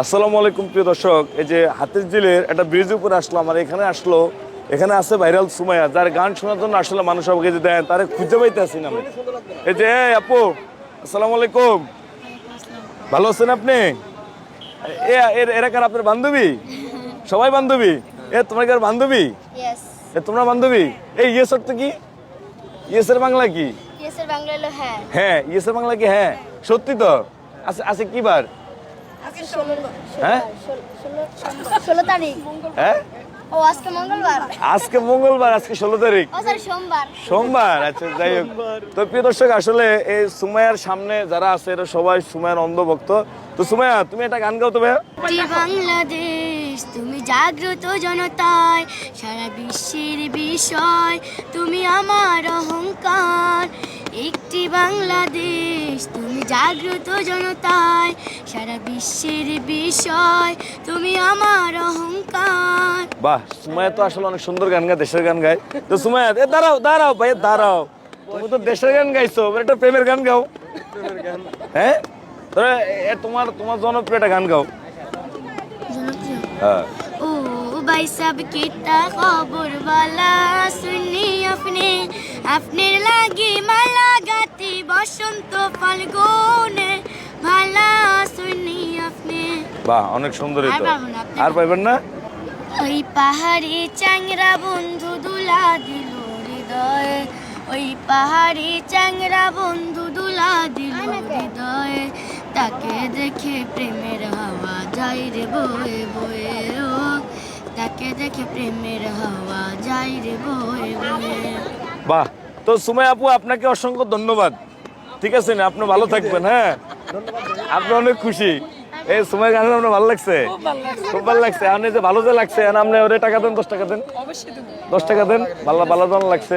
আসসালামু আলাইকুম প্রিয় দর্শক এই যে হাতের জিলের একটা ব্রিজ উপরে আসলাম আর এখানে আসলো এখানে আছে ভাইরাল সুমাইয়া যার গান শোনার জন্য আসলে মানুষ আমাকে যে দেন তারে খুঁজে পাইতে আসি না আমি। এই যে আপু আসসালামু আলাইকুম। ভালো আছেন আপনি? এ এরা কার আপনার বান্ধবী? সবাই বান্ধবী? এ তোমার কার বান্ধবী? এ তোমরা বান্ধবী? এই ইয়েস অর্থ কি? ইয়েসের বাংলা কি? ইয়েসের বাংলা হ্যাঁ। হ্যাঁ ইয়েসের বাংলা কি হ্যাঁ? সত্যি তো? আছে আছে কি বার? হ্যাঁ? ষোলো তারিখ। হ্যাঁ? ও আজকে মঙ্গলবার? আজকে মঙ্গলবার আজকে ষোলো তারিখ। সোমবার। সোমবার আচ্ছা যাই হোক। তো প্রিয় দর্শক আসলে এই সুমাইয়ার সামনে যারা আছে এরা সবাই সুমাইয়ার অন্ধভক্ত। তো সুমাইয়া তুমি একটা গান গাও তো ভাইয়া। বাংলাদেশ তুমি জাগ্রত জনতায় সারা বিশ্বের বিষয় তুমি আমার অহংকার। একটি বাংলাদেশ জাগ্রত জনতায় সারা বিশ্বের বিষয় তুমি আমার অহংকার বাহ সুমাইয়া তো আসলে অনেক সুন্দর গান গায় দেশের গান গায় তো সুমাইয়া এ দাঁড়াও দাঁড়াও ভাই দাঁড়াও তুমি তো দেশের গান গাইছো এবার একটা প্রেমের গান গাও হ্যাঁ তবে এ তোমার তোমার জনপ্রিয় একটা গান গাও জনপ্রিয় হ্যাঁ ओ भाई सब कितना खबर वाला सुनी अपने अपने লাগি বাহ অনেক সুন্দর আর এটা পাবো না, আপনি আর পাইবেন না? ওই পাহাড়ি চ্যাংরা বন্ধু দুলা দিল হৃদয়ে। ওই পাহাড়ি চ্যাংরা বন্ধু দুলা দিল হৃদয়ে। তাকে দেখে প্রেমের হাওয়া যাই রে বয়ে বয়ে ও। তাকে দেখে প্রেমের হাওয়া যাই রে বয়ে বয়ে। বাহ তো সুমাই আপু আপনাকে অসংখ্য ধন্যবাদ। ঠিক আছে না আপনি ভালো থাকবেন হ্যাঁ? আপনি অনেক খুশি। এই সময় গান আপনার ভালো লাগছে। খুব ভালো লাগছে। আপনি যে ভালো যে লাগছে আপনি ওরে টাকা দেন দশ টাকা দেন। দশ টাকা দেন ভালো ভালো জন লাগছে।